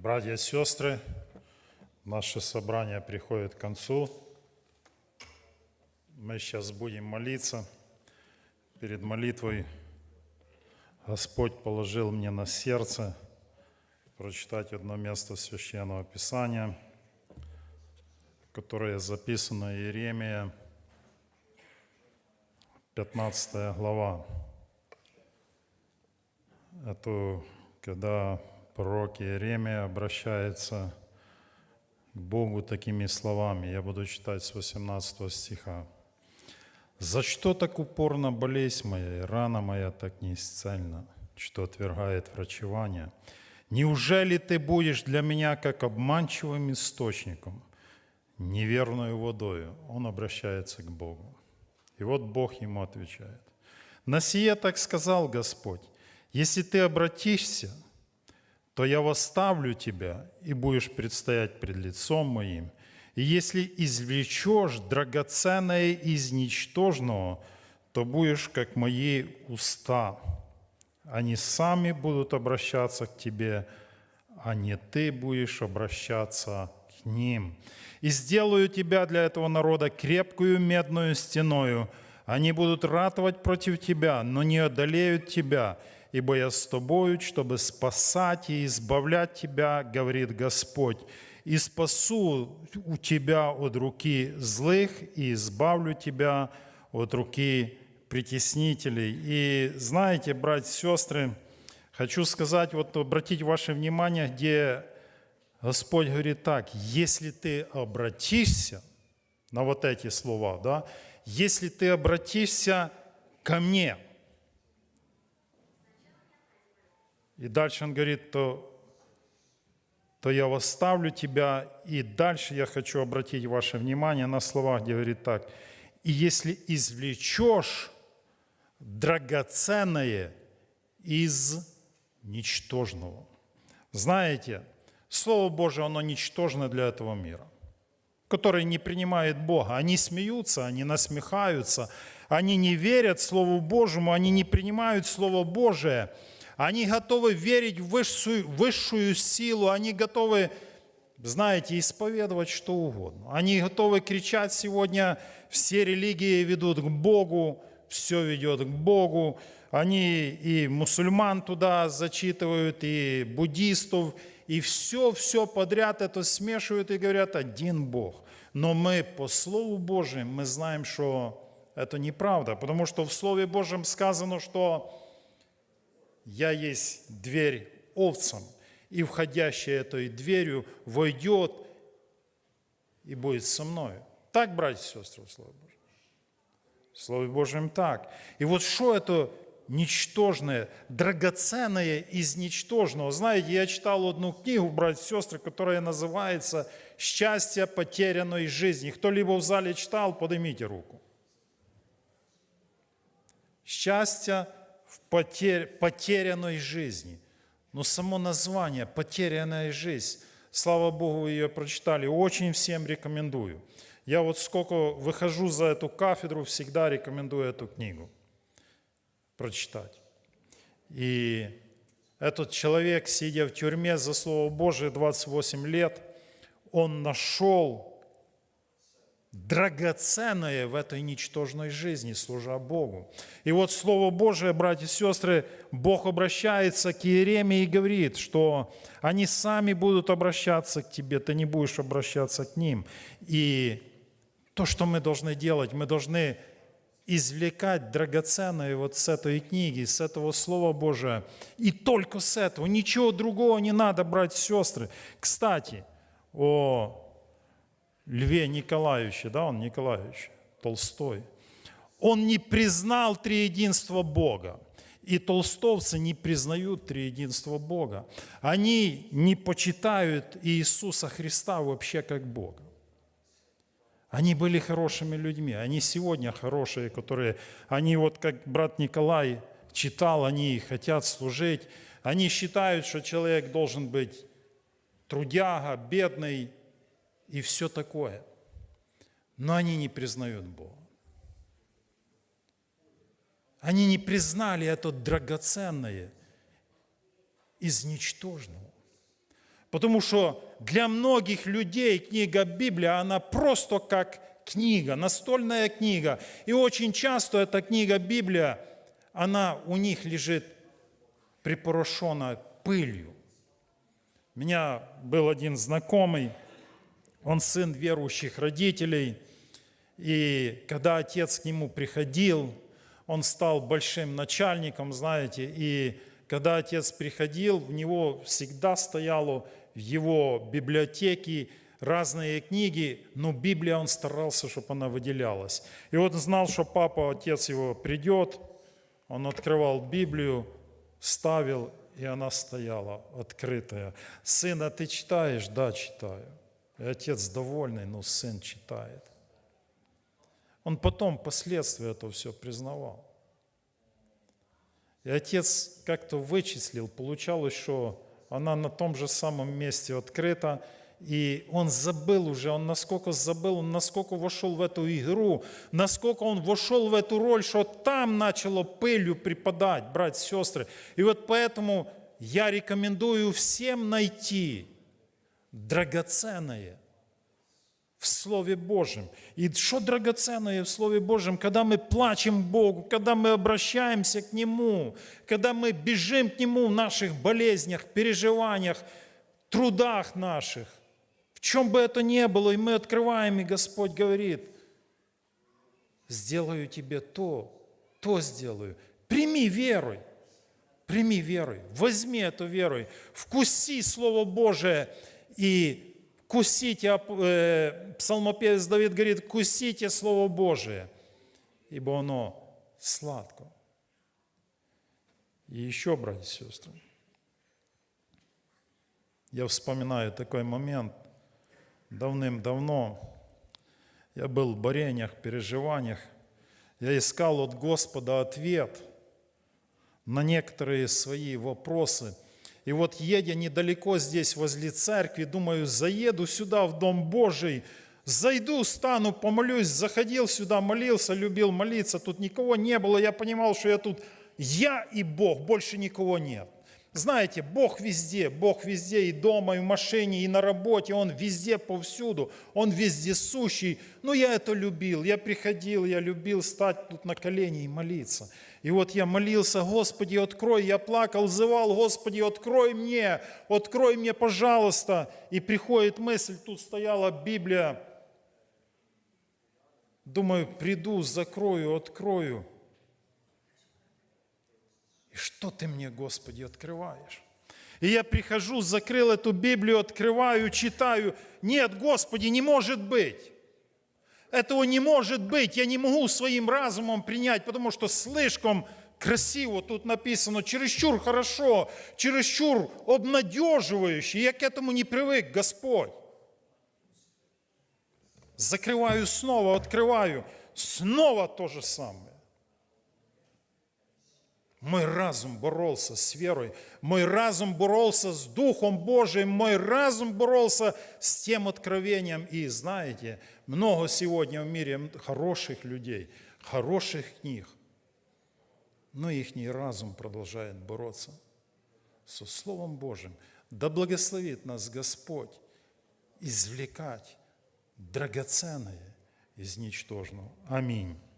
Братья и сестры, наше собрание приходит к концу. Мы сейчас будем молиться. Перед молитвой Господь положил мне на сердце прочитать одно место Священного Писания, которое записано Иеремия, 15 глава. Это когда пророк Иеремия обращается к Богу такими словами. Я буду читать с 18 стиха. «За что так упорно болезнь моя, и рана моя так неисцельна, что отвергает врачевание? Неужели ты будешь для меня как обманчивым источником, неверную водою?» Он обращается к Богу. И вот Бог ему отвечает. «На сие так сказал Господь, если ты обратишься, то я восставлю тебя, и будешь предстоять пред лицом моим. И если извлечешь драгоценное из ничтожного, то будешь как мои уста. Они сами будут обращаться к тебе, а не ты будешь обращаться к ним. И сделаю тебя для этого народа крепкую медную стеною. Они будут ратовать против тебя, но не одолеют тебя, ибо я с тобою, чтобы спасать и избавлять тебя, говорит Господь. И спасу у тебя от руки злых и избавлю тебя от руки притеснителей. И знаете, братья и сестры, хочу сказать, вот обратить ваше внимание, где Господь говорит так, если ты обратишься, на вот эти слова, да, если ты обратишься ко мне – И дальше он говорит, то, то я восставлю тебя. И дальше я хочу обратить ваше внимание на слова, где говорит так. И если извлечешь драгоценное из ничтожного. Знаете, Слово Божие, оно ничтожно для этого мира, который не принимает Бога. Они смеются, они насмехаются, они не верят Слову Божьему, они не принимают Слово Божие – они готовы верить в высшую, высшую силу, они готовы, знаете, исповедовать что угодно. Они готовы кричать сегодня, все религии ведут к Богу, все ведет к Богу. Они и мусульман туда зачитывают, и буддистов, и все-все подряд это смешивают и говорят, один Бог. Но мы по Слову Божьему, мы знаем, что это неправда, потому что в Слове Божьем сказано, что я есть дверь овцам, и входящий этой дверью войдет и будет со мною. Так, братья и сестры, в Слове Божьем. В Слове так. И вот что это ничтожное, драгоценное из ничтожного. Знаете, я читал одну книгу, братья и сестры, которая называется «Счастье потерянной жизни». Кто-либо в зале читал, поднимите руку. Счастье в потер... потерянной жизни. Но само название «потерянная жизнь», слава Богу, вы ее прочитали, очень всем рекомендую. Я вот сколько выхожу за эту кафедру, всегда рекомендую эту книгу прочитать. И этот человек, сидя в тюрьме за Слово Божие 28 лет, он нашел драгоценное в этой ничтожной жизни, служа Богу. И вот Слово Божие, братья и сестры, Бог обращается к Иеремии и говорит, что они сами будут обращаться к тебе, ты не будешь обращаться к ним. И то, что мы должны делать, мы должны извлекать драгоценное вот с этой книги, с этого Слова Божия. И только с этого, ничего другого не надо, братья и сестры. Кстати, о Льве Николаевиче, да, он Николаевич, Толстой, он не признал триединство Бога. И толстовцы не признают триединство Бога. Они не почитают Иисуса Христа вообще как Бога. Они были хорошими людьми, они сегодня хорошие, которые, они вот как брат Николай читал, они хотят служить, они считают, что человек должен быть трудяга, бедный, и все такое. Но они не признают Бога. Они не признали это драгоценное из ничтожного. Потому что для многих людей книга Библия, она просто как книга, настольная книга. И очень часто эта книга Библия, она у них лежит припорошена пылью. У меня был один знакомый, он сын верующих родителей, и когда отец к нему приходил, он стал большим начальником, знаете, и когда отец приходил, у него всегда стояло в его библиотеке разные книги, но Библия он старался, чтобы она выделялась. И вот он знал, что папа, отец его придет, он открывал Библию, ставил, и она стояла открытая. Сына, ты читаешь? Да, читаю. И отец довольный, но сын читает. Он потом, последствия этого все признавал. И отец как-то вычислил, получалось, что она на том же самом месте открыта, и он забыл уже, он насколько забыл, он насколько вошел в эту игру, насколько он вошел в эту роль, что там начало пылью преподать, братья и сестры. И вот поэтому я рекомендую всем найти драгоценное в Слове Божьем. И что драгоценное в Слове Божьем, когда мы плачем Богу, когда мы обращаемся к Нему, когда мы бежим к Нему в наших болезнях, переживаниях, трудах наших, в чем бы это ни было, и мы открываем, и Господь говорит, сделаю тебе то, то сделаю. Прими верой, прими верой, возьми эту верой, вкуси Слово Божие и кусите, э, псалмопевец Давид говорит, кусите Слово Божие, ибо оно сладко. И еще, братья и сестры, я вспоминаю такой момент давным-давно. Я был в борениях, переживаниях. Я искал от Господа ответ на некоторые свои вопросы – и вот едя недалеко здесь возле церкви, думаю, заеду сюда в Дом Божий, зайду, стану, помолюсь, заходил сюда, молился, любил молиться, тут никого не было, я понимал, что я тут я и Бог, больше никого нет. Знаете, Бог везде, Бог везде, и дома, и в машине, и на работе, Он везде, повсюду, Он везде сущий. Но я это любил, я приходил, я любил стать тут на колени и молиться. И вот я молился, Господи, открой, я плакал, взывал, Господи, открой мне, открой мне, пожалуйста. И приходит мысль, тут стояла Библия. Думаю, приду, закрою, открою. И что ты мне, Господи, открываешь? И я прихожу, закрыл эту Библию, открываю, читаю. Нет, Господи, не может быть. Этого не может быть. Я не могу своим разумом принять, потому что слишком красиво тут написано, чересчур хорошо, чересчур обнадеживающе. Я к этому не привык, Господь. Закрываю снова, открываю. Снова то же самое. Мой разум боролся с верой, мой разум боролся с Духом Божиим, мой разум боролся с тем откровением. И знаете, много сегодня в мире хороших людей, хороших книг, но их разум продолжает бороться со Словом Божьим. Да благословит нас Господь извлекать драгоценное из ничтожного. Аминь.